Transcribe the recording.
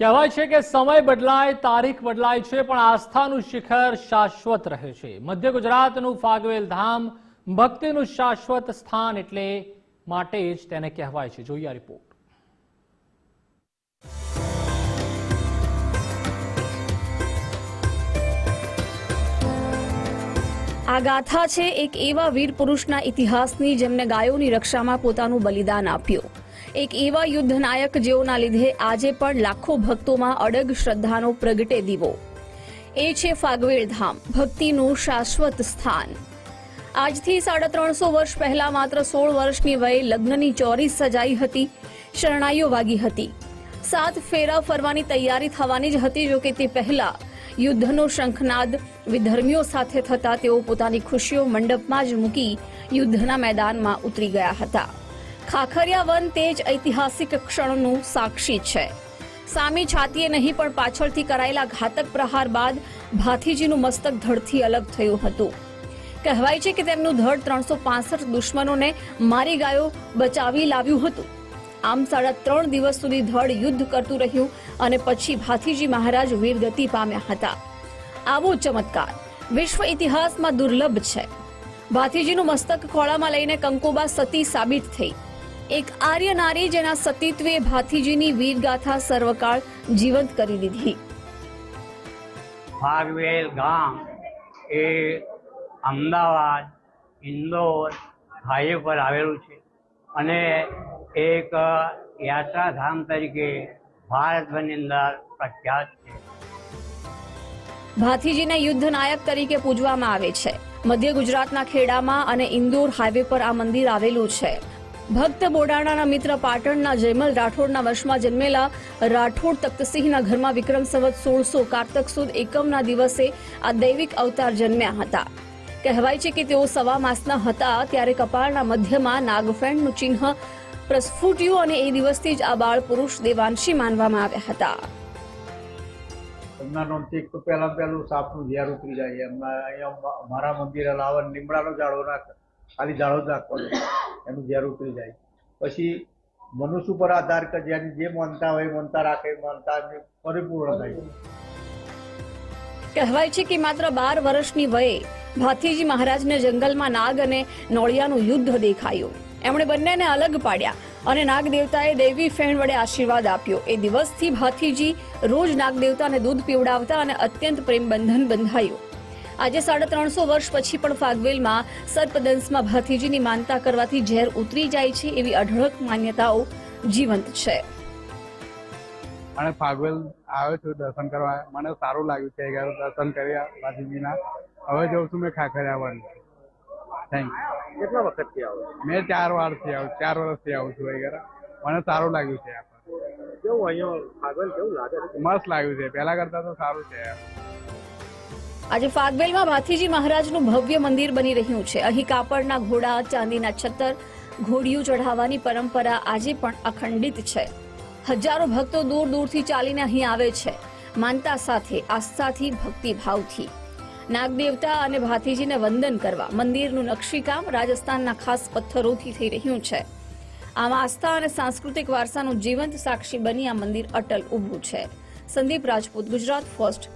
કહેવાય છે કે સમય બદલાય, તારીખ બદલાય છે, પણ આસ્થાનું શિખર શાશ્વત રહે છે. મધ્ય ગુજરાતનું ફાગવેલ ધામ ભક્તિનું શાશ્વત સ્થાન એટલે માટે જ તેને કહેવાય છે. જોઈએ આ રિપોર્ટ. આ ગાથા છે એક એવા વીર પુરુષના ઇતિહાસની જેમને ગાયોની રક્ષામાં પોતાનું બલિદાન આપ્યું. એક એવા યુદ્ધ નાયક જેઓના લીધે આજે પણ લાખો ભક્તોમાં અડગ શ્રદ્ધાનો પ્રગટે દીવો. એ છે ફાગવેળ ધામ, ભક્તિનું શાશ્વત સ્થાન. આજથી સાડા ત્રણસો વર્ષ પહેલા માત્ર સોળ વર્ષની વયે લગ્નની ચોરી સજાઈ હતી, શરણાઈઓ વાગી હતી. સાત ફેરા ફરવાની તૈયારી થવાની જ હતી જો કે તે પહેલા યુદ્ધનો શંખનાદ વિધર્મીઓ સાથે થતા તેઓ પોતાની ખુશીઓ મંડપમાં જ મૂકી યુદ્ધના મેદાનમાં ઉતરી ગયા હતા. ખાખરિયા વન તે જ ઐતિહાસિક ક્ષણનું સાક્ષી છે. સામી છાતીએ નહીં, પણ પાછળથી કરાયેલા ઘાતક પ્રહાર બાદ ભાથીજીનું મસ્તક ધડથી અલગ થયું હતું. કહેવાય છે કે તેમનું ધડ ત્રણસો પાસઠ દુશ્મનોને મારી ગાયો બચાવી લાવ્યું હતું. આમ સાડા ત્રણ દિવસ સુધી ધડ યુદ્ધ કરતું રહ્યું અને પછી ભાથીજી મહારાજ વીરગતિ પામ્યા હતા. આવો ચમત્કાર. વિશ્વ ઇતિહાસમાં દુર્લભ છે. ભાથીજીનું મસ્તક ખોળામાં લઈને કંકોબા સતી સાબિત થઈ. એક આર્ય નારી જેના સતીત્વે ભાથીજીની વીરગાથા સર્વકાળ જીવંત કરી દીધી ફાગવેલ ગામ એ અમદાવાદ ઇન્દોર હાઈવે પર આવેલું છે અને એક યાત્રાધામ તરીકે ભારતભરની અંદર પ્રખ્યાત છે. ભાથીજીને યુદ્ધ નાયક તરીકે પૂજવામાં આવે છે. મધ્ય ગુજરાતના ખેડામાં અને ઇન્દોર હાઈવે પર આ મંદિર આવેલું છે. ભક્ત બોડાણાના મિત્ર પાટણના જયમલ રાઠોડના વર્ષમાં જન્મેલા રાઠોડ તખ્તસિંહના ઘરમાં વિક્રમ સંવત સોળસો કારતક સુદ એકમના દિવસે આ દૈવિક અવતાર જન્મ્યા હતા. કહેવાય છે કે તેઓ સવા માસના હતા ત્યારે કપાળના મધ્યમાં નાગફેણનું ચિહ્ન પ્રસ્ફુટ્યું અને એ દિવસથી જ આ બાળ પુરુષ દેવાંશી માનવામાં આવ્યા હતા. એમના નોંધથી એક પહેલું સાપનું ઝેર ઉતરી જાય. એમના અહીંયા મારા મંદિરે લાવન લીમડાનો ઝાડો નાખ. ખાલી ઝાડો જ એનું ઝેર ઉતરી જાય. પછી મનુષ્ય ઉપર આધાર કે જેની જે માનતા હોય માનતા રાખે માનતા પરિપૂર્ણ થાય. કહેવાય છે કે માત્ર બાર વર્ષની વયે ભાથીજી મહારાજને જંગલમાં નાગ અને નોળિયાનું યુદ્ધ દેખાયું. એમણે બંનેને અલગ પાડ્યા અને નાગ દેવતાએ દૈવી ફેણ વડે આશીર્વાદ આપ્યો. એ દિવસથી ભાથીજી રોજ નાગ દેવતાને દૂધ પીવડાવતા અને અત્યંત પ્રેમ બંધન બંધાયું. આજે સાડા ત્રણસો વર્ષ પછી પણ ફાગવેલમાં સર્પદંશમાં ભાથીજીની માનતા કરવાથી ઝેર ઉતરી જાય છે એવી અઢળક માન્યતાઓ જીવંત છે. અને ફાગવેલ આવ્યો છું દર્શન કરવા. મને સારું લાગ્યું છે ગયા દર્શન કર્યા ભાતીજીના હવે જઉં છું મેં ખાખર્યા વન થેન્ક કેટલા વખતથી આવું મેં ચાર વારથી આવું ચાર વર્ષથી આવું છું વગેરે. મને સારું લાગ્યું છે કેવું અહીંયા ફાગવેલ કેવું લાગે મસ્ત લાગ્યું છે. પહેલા કરતા તો સારું છે. આજે ફાગવેલમાં ભાથીજી મહારાજનું ભવ્ય મંદિર બની રહ્યું છે. અહીં કાપડના ઘોડા, ચાંદીના છત્તર, ઘોડિયું ચઢાવવાની પરંપરા આજે પણ અખંડિત છે. હજારો ભક્તો દૂર દૂરથી ચાલીને અહીં આવે છે. માનતા સાથે, આસ્થાથી, ભક્તિભાવથી. નાગદેવતા અને ભાથીજીને વંદન કરવા મંદિરનું નકશીકામ રાજસ્થાનના ખાસ પથ્થરોથી થઈ રહ્યું છે. આમ આસ્થા અને સાંસ્કૃતિક વારસાનું જીવંત સાક્ષી બની આ મંદિર અટલ ઊભું છે. સંદીપ રાજપૂત, ગુજરાત ફર્સ્ટ